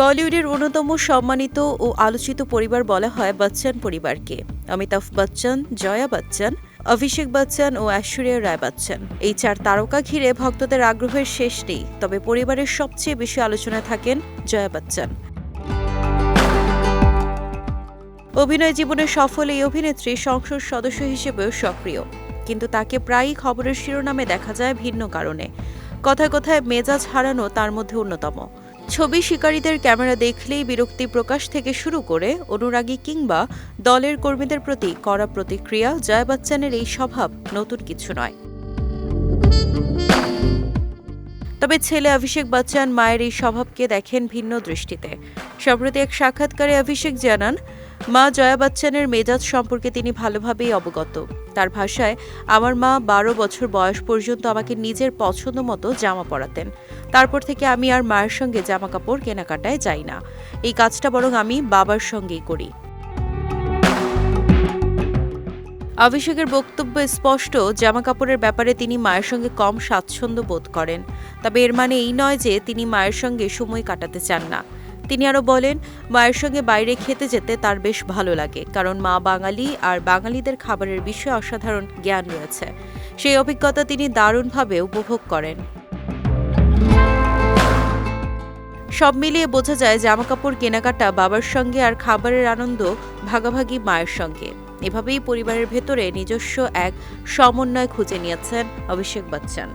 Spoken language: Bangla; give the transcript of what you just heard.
বলিউডের অন্যতম সম্মানিত ও আলোচিত পরিবার বলা হয় বচ্চন পরিবারকে। অমিতাভ বচ্চন, জয়া বচ্চন, অভিষেক বচ্চন ও ঐশ্বরিয়া রায় বচ্চন। এই চার তারকা ঘিরে ভক্তদের আগ্রহের শেষ নেই, তবে পরিবারের সবচেয়ে বেশি আলোচনায় থাকেন জয়া বচ্চন। অভিনয় জীবনে সফল এই অভিনেত্রী সংসদ সদস্য হিসেবেও সক্রিয়। কিন্তু তাকে প্রায়ই খবরের শিরোনামে দেখা যায় ভিন্ন কারণে। কথায় কথায় মেজাজ হারানো তার মধ্যে অন্যতম। ছবি শিকারীদের ক্যামেরা দেখলেই বিরক্তি প্রকাশ থেকে শুরু করে অনুরাগী কিংবা দলের কর্মীদের প্রতি কড়া প্রতিক্রিয়া, জয়া বচ্চনের এই স্বভাব নতুন কিছু নয়। তবে ছেলে অভিষেক বচ্চন মায়ের এই স্বভাবকে দেখেন ভিন্ন দৃষ্টিতে। সম্প্রতি এক সাক্ষাৎকারে অভিষেক জানান মা জয়া বচ্চনের মেজাজ সম্পর্কে তিনি ভালোভাবেই অবগত। তার ভাষায়, আমার মা বারো বছর বয়স পর্যন্ত আমাকে নিজের পছন্দ মতো জামা পরাতেন। তারপর থেকে আমি আর মায়ের সঙ্গে জামা কাপড় কেনাকাটায় যাই না। এই কাজটা বরং আমি বাবার সঙ্গেই করি। অভিষেকের বক্তব্য স্পষ্ট জামা কাপড়ের ব্যাপারে তিনি মায়ের সঙ্গে কম স্বাচ্ছন্দ্য বোধ করেন। তবে এর মানে এই নয় যে তিনি মায়ের সঙ্গে সময় কাটাতে চান না। তিনি আরও বলেন, মায়ের সঙ্গে বাইরে খেতে যেতে তার বেশ ভালো লাগে, কারণ মা বাঙালি আর বাঙালিদের খাবারের বিষয়ে অসাধারণ জ্ঞান রয়েছে। সেই অভিজ্ঞতা তিনি দারুণভাবে উপভোগ করেন। সব মিলিয়ে বোঝা যায় জামাকাপড় কেনাকাটা বাবার সঙ্গে আর খাবারের আনন্দ ভাগাভাগি মায়ের সঙ্গে। এভাবেই পরিবারের ভেতরে নিজস্ব এক সমন্বয় খুঁজে নিয়েছেন অভিষেক বচ্চন।